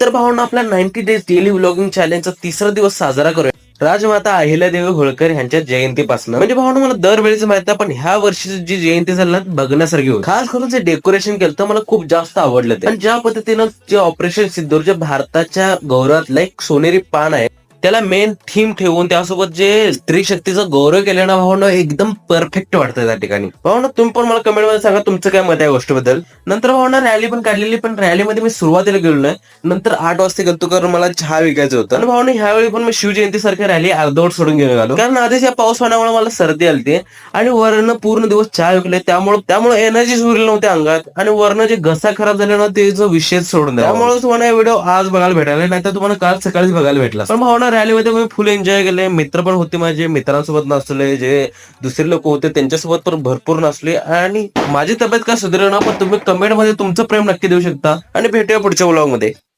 तर भावना आपल्या ninety days daily vlogging चॅलेंजचा तिसरा दिवस साजरा करूया. राजमाता अहिल्यादेवी होळकर यांच्या जयंतीपासून. म्हणजे भावना मला दरवेळेच माहिती आहे, पण ह्या वर्षीची जी जयंती झाली ना बघण्यासारखी होती. खास करून जे डेकोरेशन केलं तर मला खूप जास्त आवडलं ते. आणि ज्या पद्धतीनं जे ऑपरेशन सिद्धूर जे भारताच्या गौरवातलं एक सोनेरी पान आहे त्याला मेन थीम ठेवून त्यासोबत जे स्त्री शक्तीचा गौरव केलं ना भावना एकदम परफेक्ट वाटतं त्या ठिकाणी. भावना तुम्ही पण मला कमेंटमध्ये सांगा तुमचं काय मत आहे गोष्टीबद्दल. नंतर भावना रॅली पण काढलेली पण रॅलीमध्ये मी सुरुवातीला गेलो नाही. नंतर आठ वाजता गेलो कारण मला चहा विकायचं होतं. आणि भावना ह्यावेळी पण मी शिवजयंती सारख्या रॅली अर्धवट सोडून घेऊन आलो कारण आधीच या पाऊस पाण्यामुळे मला सर्दी आलती. आणि वरनं पूर्ण दिवस चहा विकले. त्यामुळे त्यामुळे एनर्जी उरली नव्हती अंगात. आणि वरनं जे घसा खराब झाले ना ते जो विषयच सोडून द्या त्यामुळे तुम्हाला व्हिडिओ आज बघायला भेटायला नाही तर तुम्हाला काल सकाळीच बघायला भेटला. पण भावना रॅलीमध्ये मी फुल एन्जॉय केले मित्र पण होते माझे मित्रांसोबत नसले जे दुसरे लोक होते त्यांच्यासोबत पण भरपूर नसले आणि माझी तब्येत काय सुधारेना पण तुम्ही कमेंटमध्ये तुमचं प्रेम नक्की देऊ शकता. आणि भेटूया पुढच्या ब्लॉगमध्ये